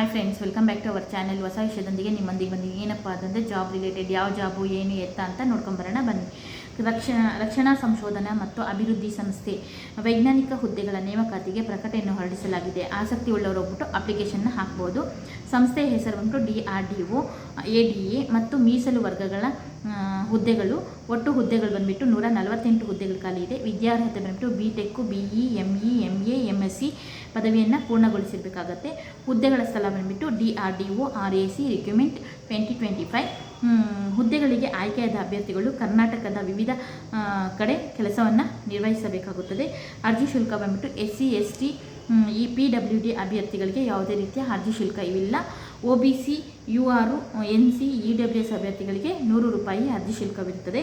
Hi friends welcome back to our channel ಹೊಸ ವಿಷಯದೊಂದಿಗೆ ನಿಮ್ಮೊಂದಿಗೆ ಬಂದು ಏನಪ್ಪ ಅಂತಂದರೆ ಜಾಬ್ ರಿಲೇಟೆಡ್ ಯಾವ ಜಾಬು ಏನು, ಎತ್ತ ಅಂತ ನೋಡ್ಕೊಂಬರೋಣ ಬನ್ನಿ. ರಕ್ಷಣಾ ರಕ್ಷಣಾ ಸಂಶೋಧನಾ ಮತ್ತು ಅಭಿವೃದ್ಧಿ ಸಂಸ್ಥೆ ವೈಜ್ಞಾನಿಕ ಹುದ್ದೆಗಳ ನೇಮಕಾತಿಗೆ ಪ್ರಕಟಣೆಯನ್ನು ಹೊರಡಿಸಲಾಗಿದೆ. ಆಸಕ್ತಿ ಉಳ್ಳವರು ಹೋಗ್ಬಿಟ್ಟು ಅಪ್ಲಿಕೇಶನ್ನ ಹಾಕ್ಬೋದು. ಸಂಸ್ಥೆಯ ಹೆಸರು ಬಂದು D R D O A D A ಮತ್ತು ಮೀಸಲು ವರ್ಗಗಳ ಹುದ್ದೆಗಳು, ಒಟ್ಟು ಹುದ್ದೆಗಳು ಬಂದುಬಿಟ್ಟು ನೂರ ನಲವತ್ತೆಂಟು ಹುದ್ದೆಗಳು ಖಾಲಿ ಇದೆ. ವಿದ್ಯಾರ್ಹತೆ ಬಂದ್ಬಿಟ್ಟು B tech B E M E M A M S C ಪದವಿಯನ್ನು ಪೂರ್ಣಗೊಳಿಸಿರಬೇಕಾಗತ್ತೆ. ಹುದ್ದೆಗಳ ಸ್ಥಳ ಬಂದುಬಿಟ್ಟು D R D O R A C recruitment twenty twenty five ಹುದ್ದೆಗಳಿಗೆ ಆಯ್ಕೆಯಾದ ಅಭ್ಯರ್ಥಿಗಳು ಕರ್ನಾಟಕದ ವಿವಿಧ ಕಡೆ ಕೆಲಸವನ್ನು ನಿರ್ವಹಿಸಬೇಕಾಗುತ್ತದೆ. ಅರ್ಜಿ ಶುಲ್ಕ ಬಂದ್ಬಿಟ್ಟು S C S T E P W D ಅಭ್ಯರ್ಥಿಗಳಿಗೆ ಯಾವುದೇ ರೀತಿಯ ಅರ್ಜಿ ಶುಲ್ಕ ಇವಿಲ್ಲ. O B C U R N C E W S ಅಭ್ಯರ್ಥಿಗಳಿಗೆ ನೂರು ರೂಪಾಯಿ ಅರ್ಜಿ ಶುಲ್ಕವಿರುತ್ತದೆ.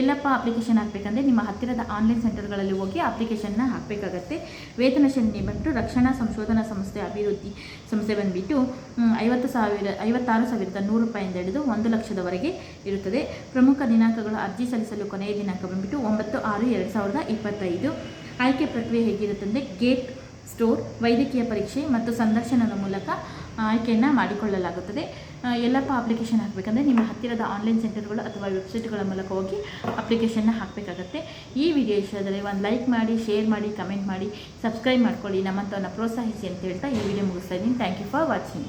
ಎಲ್ಲಪ್ಪ ಅಪ್ಲಿಕೇಶನ್ ಹಾಕಬೇಕಂದ್ರೆ ನಿಮ್ಮ ಹತ್ತಿರದ ಆನ್ಲೈನ್ ಸೆಂಟರ್ಗಳಲ್ಲಿ ಹೋಗಿ ಅಪ್ಲಿಕೇಶನ್ನ ಹಾಕಬೇಕಾಗತ್ತೆ. ವೇತನ ಶ್ರೇಣಿ ಬಂದು ರಕ್ಷಣಾ ಸಂಶೋಧನಾ ಸಂಸ್ಥೆ ಅಭಿವೃದ್ಧಿ ಸಂಸ್ಥೆ ಬಂದುಬಿಟ್ಟು ಐವತ್ತು ಸಾವಿರ, ಐವತ್ತಾರು ಸಾವಿರದ ನೂರು ರೂಪಾಯಿಂದ ಹಿಡಿದು ಒಂದು ಲಕ್ಷದವರೆಗೆ ಇರುತ್ತದೆ. ಪ್ರಮುಖ ದಿನಾಂಕಗಳು ಅರ್ಜಿ ಸಲ್ಲಿಸಲು ಕೊನೆಯ ದಿನಾಂಕ ಬಂದುಬಿಟ್ಟು ಒಂಬತ್ತು ಆರು ಎರಡು ಸಾವಿರದ ಇಪ್ಪತ್ತೈದು. ಆಯ್ಕೆ ಪ್ರಕ್ರಿಯೆ ಹೇಗಿರುತ್ತೆ ಅಂದರೆ ಗೇಟ್ ಸ್ಟೋರ್, ವೈದ್ಯಕೀಯ ಪರೀಕ್ಷೆ ಮತ್ತು ಸಂದರ್ಶನದ ಮೂಲಕ ಆಯ್ಕೆಯನ್ನು ಮಾಡಿಕೊಳ್ಳಲಾಗುತ್ತದೆ. ಎಲ್ಲಪ್ಪ ಅಪ್ಲಿಕೇಶನ್ ಹಾಕಬೇಕಂದ್ರೆ ನಿಮ್ಮ ಹತ್ತಿರದ ಆನ್ಲೈನ್ ಸೆಂಟರ್ಗಳು ಅಥವಾ ವೆಬ್ಸೈಟ್ಗಳ ಮೂಲಕ ಹೋಗಿ ಅಪ್ಲಿಕೇಶನ್ನ ಹಾಕಬೇಕಾಗತ್ತೆ. ಈ ವಿಡಿಯೋ ಇಷ್ಟದಲ್ಲಿ ಒಂದು ಲೈಕ್ ಮಾಡಿ ಶೇರ್ ಮಾಡಿ ಕಮೆಂಟ್ ಮಾಡಿ ಸಬ್ಸ್ಕ್ರೈಬ್ ಮಾಡ್ಕೊಳ್ಳಿ. ನಮ್ಮಂಥವನ್ನ ಪ್ರೋತ್ಸಾಹಿಸಿ ಅಂತ ಹೇಳ್ತಾ ಈ ವಿಡಿಯೋ ಮುಗಿಸ್ತಾ ಇದ್ದೀನಿ. Thank you for watching